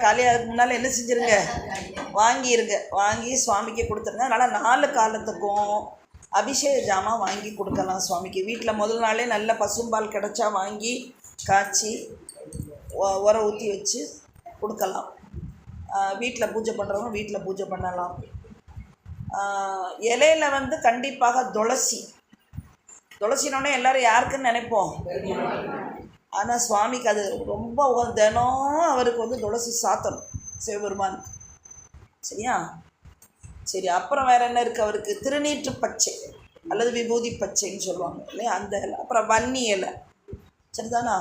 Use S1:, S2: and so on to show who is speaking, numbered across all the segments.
S1: எல்லாம் காலியாகிறதுக்கு முன்னால் என்ன செஞ்சுருங்க? வாங்கியிருங்க வாங்கி சுவாமிக்கு கொடுத்துருங்க. அதனால் நாலு காலத்துக்கும் அபிஷேக ஜாமான் வாங்கி கொடுக்கலாம் சுவாமிக்கு. வீட்டில் முதல் நாளே நல்ல பசும்பால் கிடச்சா வாங்கி காய்ச்சி உ- உர ஊற்றி வச்சு கொடுக்கலாம். வீட்டில் பூஜை பண்ணுறவங்க வீட்டில் பூஜை பண்ணலாம். இலையில் இலையில வந்து கண்டிப்பாக துளசி. துளசினோடனே எல்லோரும் யாருக்குன்னு நினைப்போம்? ஆனால் சுவாமிக்கு அது ரொம்ப தினம் அவருக்கு வந்து துளசி சாத்தணும். சிவபெருமானுக்கு சரியா? சரி அப்புறம் வேறு என்ன இருக்குது அவருக்கு? திருநீற்று பச்சை அல்லது விபூதி பச்சைன்னு சொல்லுவாங்க இல்லையா? அந்த இலை. அப்புறம் வன்னி இலை. சரிதானா?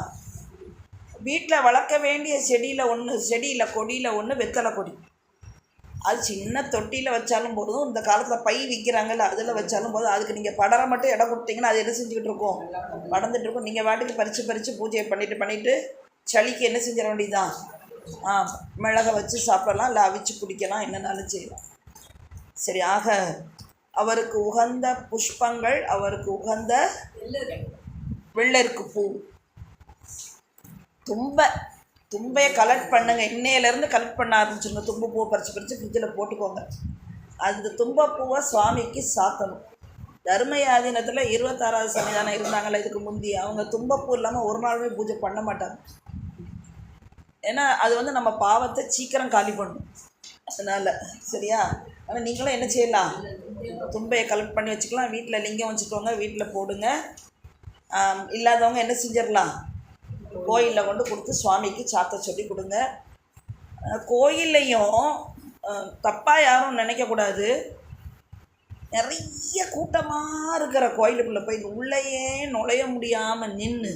S1: வீட்டில் வளர்க்க வேண்டிய செடியில் ஒன்று செடியில் கொடியில் ஒன்று வெத்தலை கொடி. அது சின்ன தொட்டியில் வச்சாலும் போதும். இந்த காலத்தில் பை விற்கிறாங்கல்ல அதில் வச்சாலும் போதும். அதுக்கு நீங்கள் படர மட்டும் இடம் கொடுத்தீங்கன்னா அது என்ன செஞ்சுக்கிட்டு இருக்கும்? படர்ந்துட்டு இருக்கும். நீங்கள் வாட்டுக்கு பறித்து பறித்து பூஜையை பண்ணிட்டு பண்ணிட்டு சளிக்கு என்ன செஞ்சிட வேண்டியதுதான்? ஆ மிளகை வச்சு சாப்பிடலாம். இல்லை அவிச்சு குடிக்கலாம். என்னன்னாலும் செய்யலாம். சரி ஆக அவருக்கு உகந்த புஷ்பங்கள் அவருக்கு உகந்த வெள்ளருக்கு பூ. தும்பை தும்பையை கலெக்ட் பண்ணுங்க. இன்னையிலேருந்து கலெக்ட் பண்ண ஆரம்பிச்சிருங்க. தும்பு பூவை பறித்து பறித்து ஃப்ரிட்ஜில் போட்டுக்கோங்க. அந்த தும்பப்பூவை சுவாமிக்கு சாத்தணும். தர்மயாதீனத்தில் இருபத்தாறாவது சன்னிதானம் இருந்தாங்களே இதுக்கு முந்தி. அவங்க தும்பப்பூ இல்லாமல் ஒரு நாளுமே பூஜை பண்ண மாட்டாங்க. ஏன்னா அது வந்து நம்ம பாவத்தை சீக்கிரம் காலி பண்ணும். அதனால் சரியா? ஆனால் நீங்களும் என்ன செய்யலாம்? தும்பையை கலெக்ட் பண்ணி வச்சுக்கலாம். வீட்டில் லிங்கம் வச்சுக்கோங்க. வீட்டில் போடுங்க. இல்லாதவங்க என்ன செஞ்சிடலாம்? கோயிலில் கொண்டு கொடுத்து சுவாமிக்கு சாத்த சொல்லி கொடுங்க. கோயில்லையும் தப்பாக யாரும் நினைக்கக்கூடாது நிறைய கூட்டமாக இருக்கிற கோயிலுக்குள்ளே போய் உள்ளேயே நுழைய முடியாமல் நின்று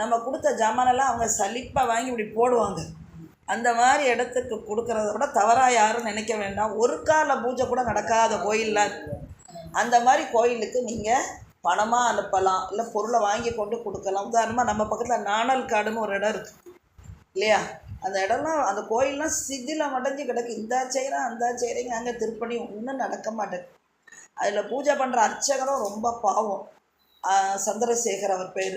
S1: நம்ம கொடுத்த ஜாமானெல்லாம் அவங்க சலிப்பாக வாங்கி இப்படி போடுவாங்க. அந்த மாதிரி இடத்துக்கு கொடுக்குறத விட தவறாக யாரும் நினைக்க வேண்டாம். ஒரு கால பூஜை கூட நடக்காத கோயில்லாம் அந்த மாதிரி கோயிலுக்கு நீங்கள் பணமாக அனுப்பலாம் இல்லை பொருளை வாங்கி கொண்டு கொடுக்கலாம். உதாரணமாக நம்ம பக்கத்தில் நாணல் காடுன்னு ஒரு இடம் இருக்குது இல்லையா? அந்த இடம்லாம் அந்த கோயிலெலாம் சிதிலம் அடைஞ்சு கிடக்கு. இந்த செய்கிறேன் அந்த செய்கிறீங்க அங்கே திருப்பணி ஒன்றும் நடக்க மாட்டேங்குது. அதில் பூஜை பண்ணுற அர்ச்சகரும் ரொம்ப பாவம். சந்திரசேகர் அவர் பேர்.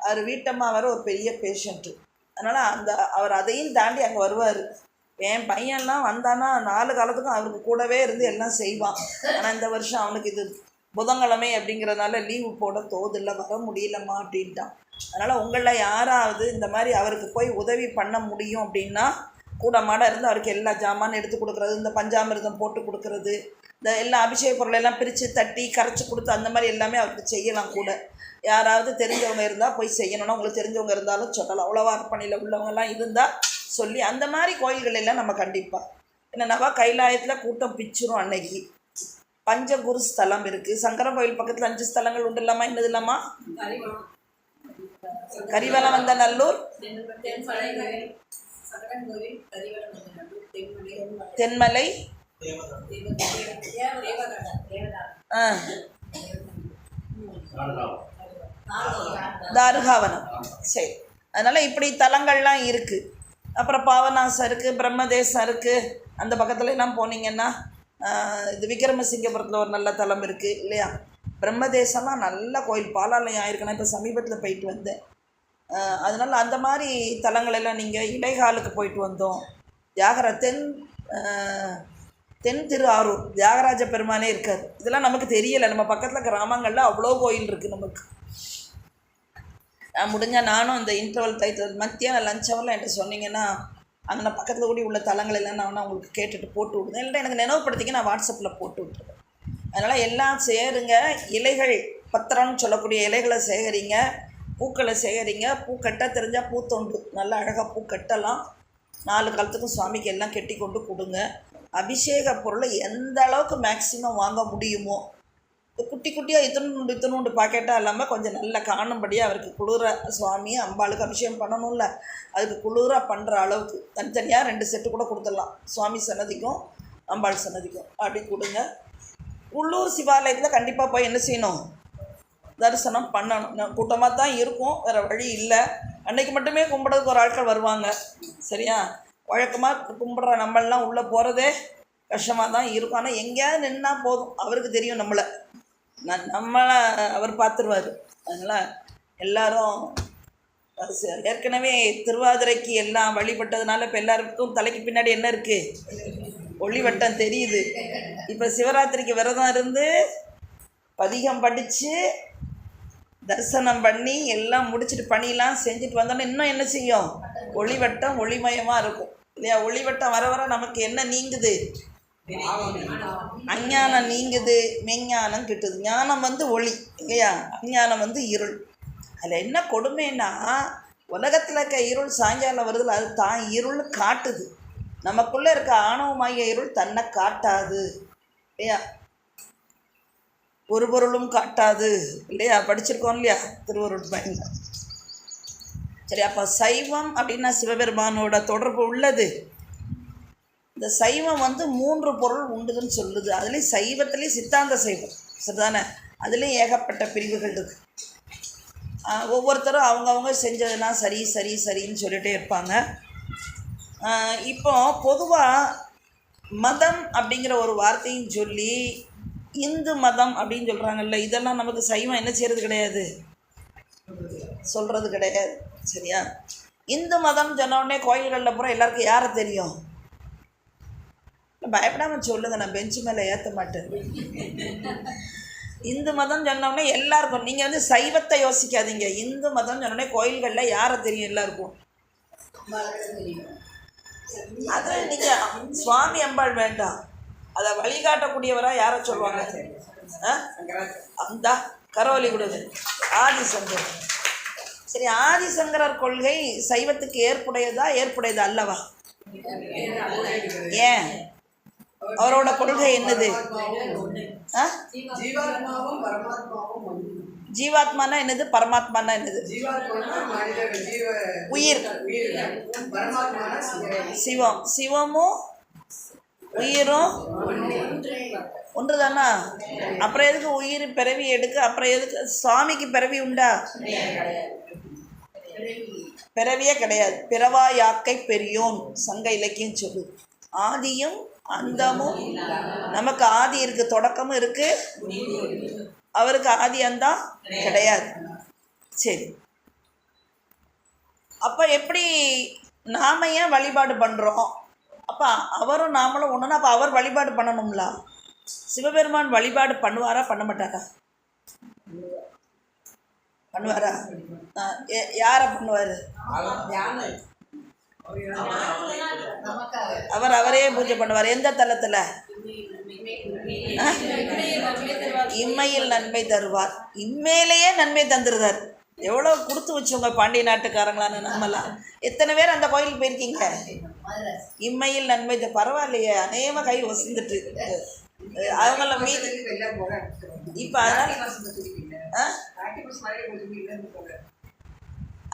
S1: அவர் வீட்டம்மா வேறு ஒரு பெரிய பேஷண்ட்டு அதனால் அந்த அவர் அதையும் தாண்டி அங்கே வருவார். என் பையன்லாம் வந்தானா நாலு காலத்துக்கும் அவருக்கு கூடவே இருந்து எல்லாம் செய்வான். ஆனால் இந்த வருஷம் அவனுக்கு இது புதன்கிழமை அப்படிங்கிறதுனால லீவு போட தோதில்ல வர முடியலம்மா அப்படின்ட்டான். அதனால் உங்களில் யாராவது இந்த மாதிரி அவருக்கு போய் உதவி பண்ண முடியும் அப்படின்னா கூட மாட இருந்து அவருக்கு எல்லா ஜாமானும் எடுத்து கொடுக்குறது இந்த பஞ்சாமிர்தம் போட்டு கொடுக்குறது இந்த எல்லா அபிஷேக பொருளெல்லாம் பிரித்து தட்டி கரைச்சி கொடுத்து அந்த மாதிரி எல்லாமே அவருக்கு செய்யலாம் கூட. யாராவது தெரிஞ்சவங்க இருந்தால் போய் செய்யணும்னா உங்களுக்கு தெரிஞ்சவங்க இருந்தாலும் சொல்லலாம். அவ்வளோவா அர்ப்பணியில் உள்ளவங்கலாம் இருந்தால் சொல்லி அந்த மாதிரி கோயில்கள் எல்லாம் நம்ம கண்டிப்பாக என்னென்னவா கைலாயத்தில் கூட்டம் பிச்சிரும் அன்னைக்கு. பஞ்சகுரு ஸ்தலம் இருக்குது சங்கர கோயில் பக்கத்தில் அஞ்சு ஸ்தலங்கள் உண்டு இல்லாமா? என்னது இல்லாமா? கரிவலம் வந்த நல்லூர். தென்மலை. தாருகாவனம். சரி. அதனால் இப்படி தலங்கள்லாம் இருக்குது அப்புறம் பாவனாசம் இருக்குது பிரம்மதேசம் இருக்குது அந்த பக்கத்துல எல்லாம் போனீங்கன்னா இது விக்ரமசிங்கபுரத்தில் ஒரு நல்ல தலம் இருக்குது இல்லையா? பிரம்மதேசம்லாம் நல்ல கோயில். பாலாலயம் ஆயிருக்குன்னா இப்போ சமீபத்தில் போயிட்டு வந்தேன். அதனால் அந்த மாதிரி தலங்களெல்லாம் நீங்கள் இடைகாலுக்கு போயிட்டு வந்தோம். தியாகரா தென் தென் திரு ஆரூர் தியாகராஜ பெருமானே இருக்காது இதெல்லாம் நமக்கு தெரியலை. நம்ம பக்கத்தில் கிராமங்களில் அவ்வளோ கோயில் இருக்குது நமக்கு. நான் முடிஞ்சால் நானும் இந்த இன்டர்வல் டைத்தில் மத்தியானம் லஞ்ச் ஹவரில் என்கிட்ட சொன்னீங்கன்னா அங்கே நான் பக்கத்தில் கூடி உள்ள தளங்கள் எல்லாம் நான் உங்களுக்கு கேட்டுட்டு போட்டு விடுவேன். இல்லை எனக்கு நினைவுப்படுத்திக்க நான் வாட்ஸ்அப்பில் போட்டு விட்டுருவேன். அதனால் எல்லாம் சேருங்க. இலைகள் பத்திரம்னு சொல்லக்கூடிய இலைகளை சேகரிங்க. பூக்களை சேகரிங்க. பூ கட்ட தெரிஞ்சால் பூத்தொண்டு நல்லா அழகாக பூ கட்டலாம். நாலு காலத்துக்கும் சுவாமிக்கு எல்லாம் கெட்டி கொண்டு கொடுங்க. அபிஷேக பொருளை எந்த அளவுக்கு மேக்ஸிமம் வாங்க முடியுமோ குட்டி குட்டியாக இத்தனூண்டு இத்தனூண்டு பாக்கெட்டாக இல்லாமல் கொஞ்சம் நல்ல காணும்படியாக அவருக்கு குளிர சுவாமி அம்பாளுக்கு அபிஷேகம் பண்ணணும்ல. அதுக்கு குளிராக பண்ணுற அளவுக்கு தனித்தனியாக ரெண்டு செட்டு கூட கொடுத்துடலாம். சுவாமி சன்னதிக்கும் அம்பாள் சன்னதிக்கும். அப்படி கொடுங்க. உள்ளூர் சிவாலயத்தில் கண்டிப்பாக போய் என்ன செய்யணும்? தரிசனம் பண்ணணும். கூட்டமாக தான் இருக்கும். வேறு வழி இல்லை. அன்றைக்கு மட்டுமே கும்பிட்றதுக்கு ஒரு ஆட்கள் வருவாங்க. சரியா? வழக்கமாக கும்பிட்ற நம்மளாம் உள்ளே போகிறதே கஷ்டமாக தான் இருக்கும். ஆனால் எங்கேயாவது நின்னா போதும். அவருக்கு தெரியும் நம்மளை. ந- நம்மளை அவர் பார்த்துருவார் அதனால் எல்லாரும் ஏற்கனவே திருவாதிரைக்கு எல்லாம் வழிபட்டதுனால இப்போ எல்லாருக்கும் தலைக்கு பின்னாடி என்ன இருக்குது ஒளிவட்டம் தெரியுது. இப்போ சிவராத்திரிக்கு விரதம் இருந்து பதிகம் படித்து தரிசனம் பண்ணி எல்லாம் முடிச்சுட்டு பணியெலாம் செஞ்சுட்டு வந்தோன்னே இன்னும் என்ன செய்யும்? ஒளிவட்டம் ஒளிமயமாக இருக்கும். இல்லையா? ஒளிவட்டம் வர வர நமக்கு என்ன நீங்குது? அஞ்ஞானம் நீங்குது மெஞ்ஞானம் கிட்டுது. ஞானம் வந்து ஒளி இல்லையா? அஞ்ஞானம் வந்து இருள். அதில் என்ன கொடுமைன்னா உலகத்தில் இருக்க இருள் சாயங்காலம் வருதுல அது தான் இருள் காட்டுது. நமக்குள்ளே இருக்க ஆணவமாகிய இருள் தன்னை காட்டாது இல்லையா? ஒரு பொருளும் காட்டாது இல்லையா? படிச்சிருக்கோம் இல்லையா? திருவருள் பயன் சரி அப்போ சைவம் அப்படின்னா சிவபெருமானோட தொடர்பு உள்ளது. இந்த சைவம் வந்து மூன்று பொருள் உண்டுதுன்னு சொல்லுது. அதுலேயும் சைவத்துலேயும் சித்தாந்த சைவம். சரிதானே? அதுலேயும் ஏகப்பட்ட பிரிவுகள் இருக்கு. ஒவ்வொருத்தரும் அவங்கவுங்க செஞ்சதுன்னா சரி சரி சரின்னு சொல்லிகிட்டே இருப்பாங்க. இப்போ பொதுவாக மதம் அப்படிங்கிற ஒரு வார்த்தையும் சொல்லி இந்து மதம் அப்படின்னு சொல்கிறாங்கல்ல இதெல்லாம் நமக்கு சைவம் என்ன செய்கிறது கிடையாது? சொல்கிறது கிடையாது. சரியா? இந்து மதம் சொன்ன உடனே கோயில்களில் பூரா எல்லாருக்கும் யாரை தெரியும்? பயப்படாமல் சொல்லுங்க நான் பெஞ்சு மேலே ஏற்ற மாட்டேன். இந்து மதம் சொன்னோடனே எல்லாருக்கும் நீங்கள் வந்து சைவத்தை யோசிக்காதீங்க. இந்து மதம் சொன்னோடனே கோயில்களில் யாரை தெரியும் எல்லாருக்கும்? அது நீங்கள் சுவாமி அம்பாள் வேண்டாம். அதை வழிகாட்டக்கூடியவராக யாரை சொல்லுவாங்க? ஆ? அந்த கரோலி கூடது ஆதிசங்கர் சரி ஆதிசங்கரர் கொள்கை சைவத்துக்கு ஏற்புடையதா ஏற்புடையதா அல்லவா? ஏன்? அவரோட கொள்கை என்னது. ஜீவாத்மானா என்னது? பரமாத்மானா என்னது? உயிர்.
S2: சிவம்.
S1: சிவம். சிவமும் உயிரும் ஒன்று தானா அப்புறம் எதுக்கு உயிர் பிறவி எடுக்க? அப்புறம் எதுக்கு சாமிக்கு பிறவி உண்டா? பிறவியே கிடையாது. பிறவா யாக்கை பெரியோன் சங்க இலக்கியம் சொல்லு. ஆதியும் அந்தமும் நமக்கு ஆதி இருக்கு தொடக்கமும் இருக்கு. அவருக்கு ஆதி அந்தம் கிடையாது. சரி. அப்போ எப்படி நாம ஏன் வழிபாடு பண்ணுறோம் அப்போ அவரும் நாமளும் ஒன்றுனா அப்போ அவர் வழிபாடு பண்ணணும்ல? சிவபெருமான் வழிபாடு பண்ணுவாரா பண்ண மாட்டாரா? பண்ணுவாரா? ஆ, யாரை பண்ணுவார்? அவர் அவரே பூஜை பண்ணுவார். எந்த தலத்தில் இம்மையில் நன்மை தருவார். இம்மையிலேயே நன்மை தந்துருதார் எவ்வளோ கொடுத்து வச்சவங்க பாண்டிய நாட்டுக்காரங்களான நம்மலாம் எத்தனை பேர் அந்த கோயிலுக்கு போயிருக்கீங்க? இம்மையில் நன்மை த- பரவாயில்லையே. அநேகமாக கை வசந்துட்டு அவங்கள மீது. இப்போ அதனால்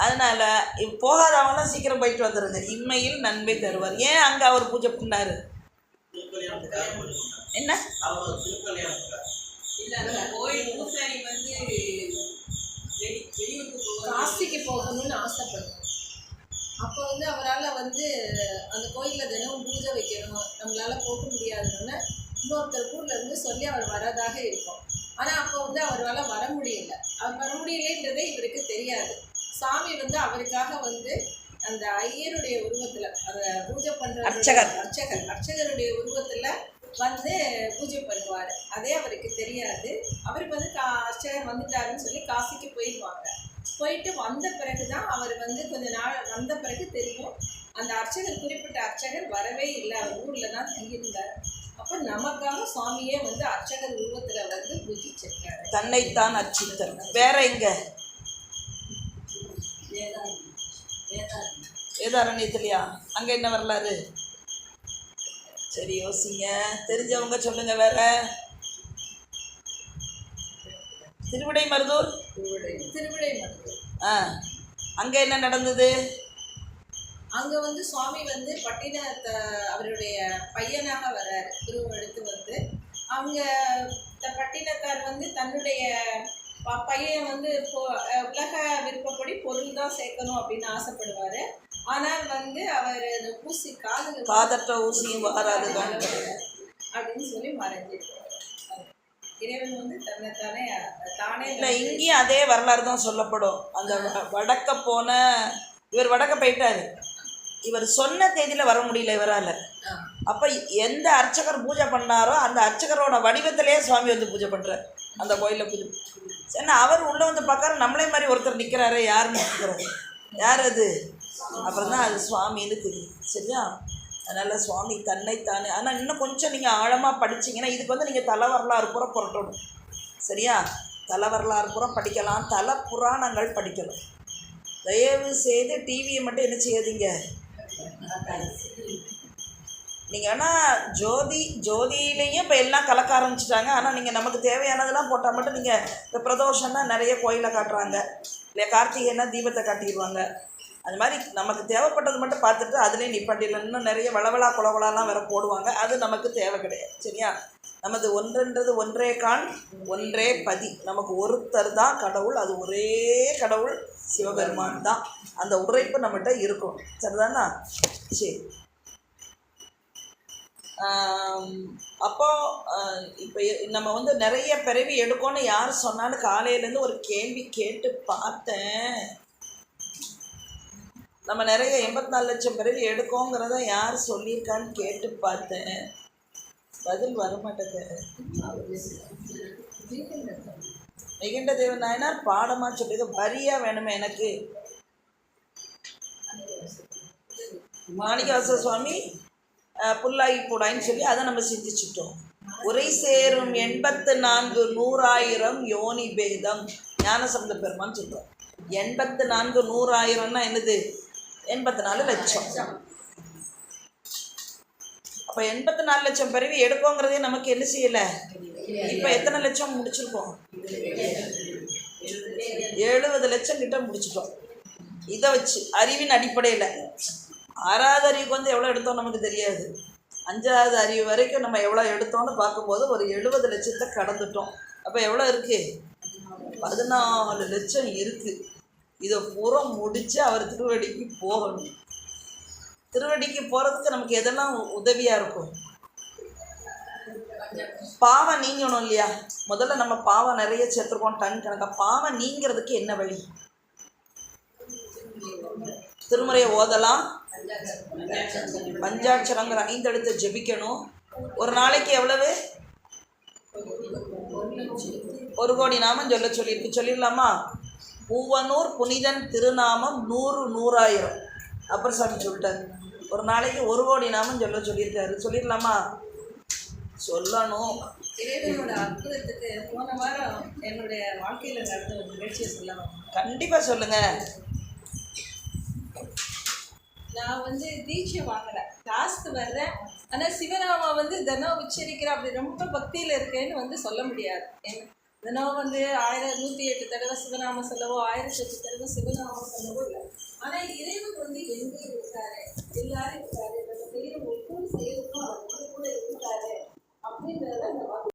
S1: அதனால் போகாதவங்களாம் சீக்கிரம் போயிட்டு வந்துடுங்க இம்மையில் நன்மை தருவார். ஏன் அங்கே அவர் பூஜை பண்ணார்? என்ன?
S3: காசிக்கு போகணும்னு ஆசைப்படுறோம். அப்போ வந்து அவரால் வந்து அந்த கோயிலில் தினமும் பூஜை வைக்கணும். நம்மளால் போக முடியாதுன்னு இன்னொருத்தர் ஊர்ல இருந்து சொல்லி அவர் வரதாக இருக்கும் ஆனால் அப்போ வந்து அவரால் வர முடியல அவர் வர முடியலன்றதே இவருக்கு தெரியாது சாமி வந்து அவருக்காக வந்து அந்த ஐயருடைய உருவத்தில் அந்த பூஜை பண்ணுற
S1: அர்ச்சகர்.
S3: அர்ச்சகர் அர்ச்சகருடைய உருவத்தில் வந்து பூஜை பண்ணுவார். அதே அவருக்கு தெரியாது. அவருக்கு வந்து கா அர்ச்சகர் வந்துட்டாருன்னு சொல்லி காசிக்கு போயிடுவாங்க. போயிட்டு வந்த பிறகு தான் அவர் வந்து கொஞ்ச நாள் வந்த பிறகு தெரியும். அந்த அர்ச்சகர் குறிப்பிட்ட அர்ச்சகர் வரவே இல்லை. அவர் ஊரில் தான் தங்கியிருந்தார். அப்போ நமக்காக சுவாமியே வந்து அர்ச்சகர் உருவத்தில் வந்து பூஜிச்சிருக்காரு.
S1: தன்னைத்தான் அர்ச்சித்தர் வேற எங்க? வேதாரண்யத்துலையா அங்க என்ன வரலாறு? சரி யோசிங்க. தெரிஞ்சவங்க சொல்லுங்க வேற. திருவிடை மருதூர்?
S3: திருவிடை மருத்துவம்
S1: ஆ. அங்க என்ன நடந்தது?
S3: அங்கே வந்து சுவாமி வந்து பட்டினத்த அவருடைய பையனாக வர்றாரு திருவெடுத்து வந்து. அவங்க பட்டினத்தார் வந்து தன்னுடைய பையன் வந்து உலக விருப்பப்படி பொருள் தான் சேர்க்கணும் அப்படின்னு ஆசைப்படுவார். ஆனால் வந்து அவர் அந்த ஊசி காது
S1: காதற்ற ஊசியும் வாராது
S3: அப்படின்னு சொல்லி மறைஞ்சிருக்காரு இறைவன் வந்து தன்னை தானே தானே
S1: இல்லை இங்கேயும் அதே வரலாறு தான் சொல்லப்படும். அந்த வடக்க போன இவர் வடக்க போயிட்டாரு. இவர் சொன்ன தேதியில் வர முடியல இவரால். அப்போ எந்த அர்ச்சகர் பூஜை பண்ணாரோ அந்த அர்ச்சகரோட வடிவத்திலேயே சுவாமி வந்து பூஜை பண்ணுறார் அந்த கோயிலில் பூஜை ஏன்னா அவர் உள்ளே வந்து பார்க்காரு நம்மளே மாதிரி ஒருத்தர் நிற்கிறாரு யாருன்னு நிற்கிறாரு யார் அது அப்புறம் தான் அது சுவாமின்னு தெரியும் சரியா? அதனால் சுவாமி தன்னைத்தானே. ஆனால் இன்னும் கொஞ்சம் நீங்கள் ஆழமாக படிச்சிங்கன்னா இதுக்கு வந்து நீங்கள் தலை வரலாறு பூரா புரட்டணும். சரியா? தலை வரலாறு பூரா படிக்கலாம். தலை புராணங்கள் படிக்கலாம் தயவு செய்து டிவியை மட்டும் என்ன செய்யாதீங்க? நீங்கள் ஆனால் ஜோதி ஜோதியிலையும் இப்போ எல்லாம் கலக்க ஆரம்பிச்சிட்டாங்க. ஆனால் நீங்கள் நமக்கு தேவையானதெல்லாம் போட்டால் மட்டும் நீங்கள் இப்போ பிரதோஷம்னா நிறைய கோயிலை காட்டுறாங்க. இல்லை கார்த்திகைன்னா தீபத்தை காட்டிடுவாங்க. அது மாதிரி நமக்கு தேவைப்பட்டது மட்டும் பார்த்துட்டு அதுலேயே நிப்பாட்டிடலாம். இன்னும் நிறைய வளவளா குளவளாலாம் வேற போடுவாங்க. அது நமக்கு தேவை கிடையாது. சரியா? நமது ஒன்றுன்றது ஒன்றே கான் ஒன்றே பதி. நமக்கு ஒருத்தர் தான் கடவுள். அது ஒரே கடவுள் சிவபெருமான் தான். அந்த உரைப்பு நம்மகிட்ட இருக்கும். சரிதானா? சரி. அப்போ இப்போ நம்ம வந்து நிறைய பிறவி எடுக்கோன்னு யார் சொன்னாலும் காலையிலேருந்து ஒரு கேள்வி கேட்டு பார்த்தேன். நம்ம நிறைய எண்பத்தி நாலு லட்சம் பிறவி எடுக்கோங்கிறத யார் சொல்லியிருக்கான்னு கேட்டு பார்த்தேன். பதில் வரமாட்டேங்குது. மிகுண்ட தேவன் நாயனார் பாடமா சொல்லியது வரியா வேணுமே எனக்கு. மாணிக்கவாச சுவாமி புல்லாகி போடாயின்னு சொல்லி அதை நம்ம சிந்திச்சிட்டோம். உரை சேரும் எண்பத்து நான்கு நூறாயிரம் யோனி பேதம் ஞானசம்பந்த பெருமான்னு சொல்கிறோம் எண்பத்து நான்கு நூறாயிரம்னா என்னது? எண்பத்தி நாலு லட்சம். அப்போ எண்பத்தி நாலு லட்சம் பிறவி எடுக்கோங்கிறதே நமக்கு என்ன செய்யலை? இப்போ எத்தனை லட்சம் முடிச்சிருக்கோம்? எழுபது லட்சம் கிட்ட முடிச்சிட்டோம். இதை வச்சு அறிவின் அடிப்படையில் ஆறாவது அறிவுக்கு வந்து எவ்வளோ எடுத்தோம் நமக்கு தெரியாது. அஞ்சாவது அறிவு வரைக்கும் நம்ம எவ்வளோ எடுத்தோம்னு பார்க்கும்போது ஒரு எழுபது லட்சத்தை கடந்துட்டோம். அப்போ எவ்வளோ இருக்கு? பதினாலு லட்சம் இருக்குது இதை பூரா முடித்து அவர் திருவடிக்கு போகணும். திருவடிக்கு போகிறதுக்கு நமக்கு எதெல்லாம் உதவியாக இருக்கும்? பாவம் நீங்கணும் இல்லையா? முதல்ல நம்ம பாவம் நிறைய சேர்த்துருக்கோம் டன் கணக்காக பாவம் நீங்கிறதுக்கு என்ன வழி? திருமுறையை ஓதலாம் பஞ்சாட்சரங்கிற ஐந்தெழுத்தை ஜெபிக்கணும். ஒரு நாளைக்கு எவ்வளவு? ஒரு கோடி நாமம் சொல்ல சொல்லியிருக்கு. சொல்லிடலாமா? பூவனூர் புனிதன் திருநாமம் நூறு நூறாயிரம். அப்புறம் சாமி சொல்லிட்டாரு. ஒரு நாளைக்கு ஒரு கோடி நாமம் சொல்ல சொல்லியிருக்காரு. சொல்லிடலாமா? சொல்லணும்.
S3: இறைவனோட அற்புதத்துக்கு போன வாரம் என்னுடைய வாழ்க்கையில் நடந்த ஒரு நிகழ்ச்சியை சொல்லலாம்.
S1: கண்டிப்பாக சொல்லுங்கள்
S3: நான் வந்து தீட்சை வாங்கலை. லாஸ்ட் வர்றேன். ஆனால் சிவராமா வந்து தினம் உச்சரிக்கிற அப்படி ரொம்ப பக்தியில் இருக்கேன்னு வந்து சொல்ல முடியாது. தினம் வந்து ஆயிரம் நூற்றி எட்டு தடவை சிவநாம சொல்லவோ ஆயிரத்தி எட்டு தடவை சிவநாமம் சொல்லவோ இல்லை. ஆனால் இறைவன் வந்து எங்கே இருக்காரு? எல்லாரும் இருக்காரு. நம்ம செய்கிற ஒவ்வொரு செயலுக்கும் அவர் கூட இருக்காரு. அப்படின்றத